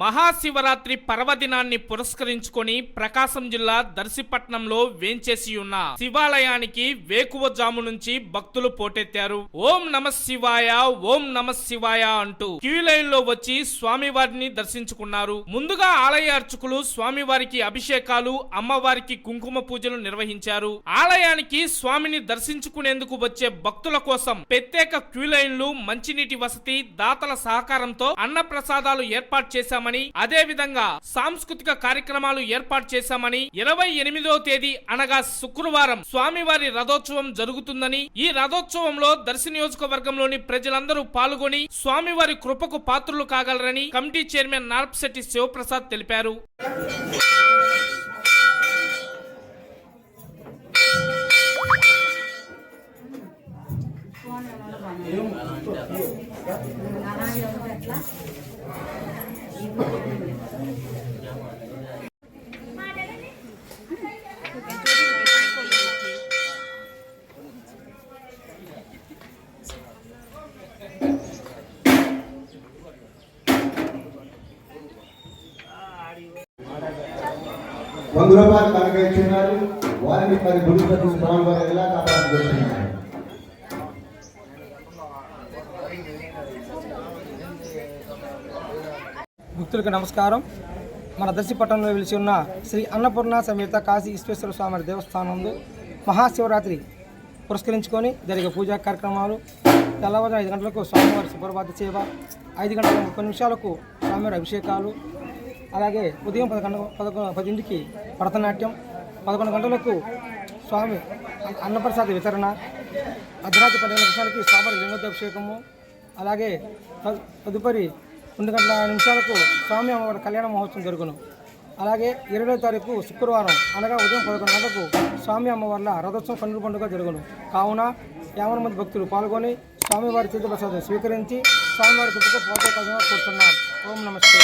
మహాశివరాత్రి పర్వదినాన్ని పురస్కరించుకొని ప్రకాశం జిల్లా దర్శిపట్నంలో వేంచేసి ఉన్న శివాలయానికి వేకువ జాము నుంచి భక్తులు పోటెత్తారు. ఓం నమ శివాయ ఓం నమ శివాయ అంటూ క్యూ లైన్లో వచ్చి స్వామివారిని దర్శించుకున్నారు. ముందుగా ఆలయ అర్చకులు స్వామివారికి అభిషేకాలు అమ్మవారికి కుంకుమ పూజలు నిర్వహించారు. ఆలయానికి స్వామిని దర్శించుకునేందుకు వచ్చే భక్తుల కోసం ప్రత్యేక క్యూ లైన్లు మంచినీటి వసతి దాతల సహకారంతో అన్న ప్రసాదాలు ఏర్పాటు చేశామని అదే విధంగా సాంస్కృతిక కార్యక్రమాలు ఏర్పాటు చేశామని ఇరవై ఎనిమిదో తేదీ అనగా శుక్రవారం స్వామివారి రథోత్సవం జరుగుతుందని ఈ రథోత్సవంలో దర్శి నియోజకవర్గంలోని ప్రజలందరూ పాల్గొని స్వామివారి కృపకు పాత్రులు కాగలరని కమిటీ చైర్మన్ నార్పశెట్టి శివప్రసాద్ తెలిపారు. వంద రూపాయలు కనుక ఇచ్చినారు వారిని పది గురుపతి స్వామి వారు ఎలా కాపాడుకుంటున్నారు భక్తులకు నమస్కారం. మన దర్శిపట్నంలో వెలిసి ఉన్న శ్రీ అన్నపూర్ణ సమేత కాశీ ఈశ్వేశ్వర స్వామి దేవస్థానంలో మహాశివరాత్రి పురస్కరించుకొని జరిగే పూజా కార్యక్రమాలు తెల్లవారు ఐదు గంటలకు స్వామివారి సుప్రభాత సేవ ఐదు గంటల ముప్పై నిమిషాలకు స్వామివారి అభిషేకాలు అలాగే ఉదయం పదకొండు పదకొండు పదింటికి భరతనాట్యం పదకొండు గంటలకు స్వామి అన్నప్రసాద వితరణ అర్ధరాత్రి పదిహేను నిమిషాలకి స్వామివారి లింగోద్భిషేకము అలాగే తదుపరి రెండు గంటల నిమిషాలకు స్వామి అమ్మవారి కళ్యాణ మహోత్సవం జరుగును. అలాగే ఇరవై తారీఖు శుక్రవారం అనగా ఉదయం పదకొండు గంటలకు స్వామి అమ్మవార్ల రథోత్సవం కన్నుల పండుగ జరుగును. కావున యాభై మంది భక్తులు పాల్గొని స్వామివారి తీర్థప్రసాదం స్వీకరించి స్వామివారి కృపకు పాల్గొనాలని కోరుతున్నాం ఓం నమస్తే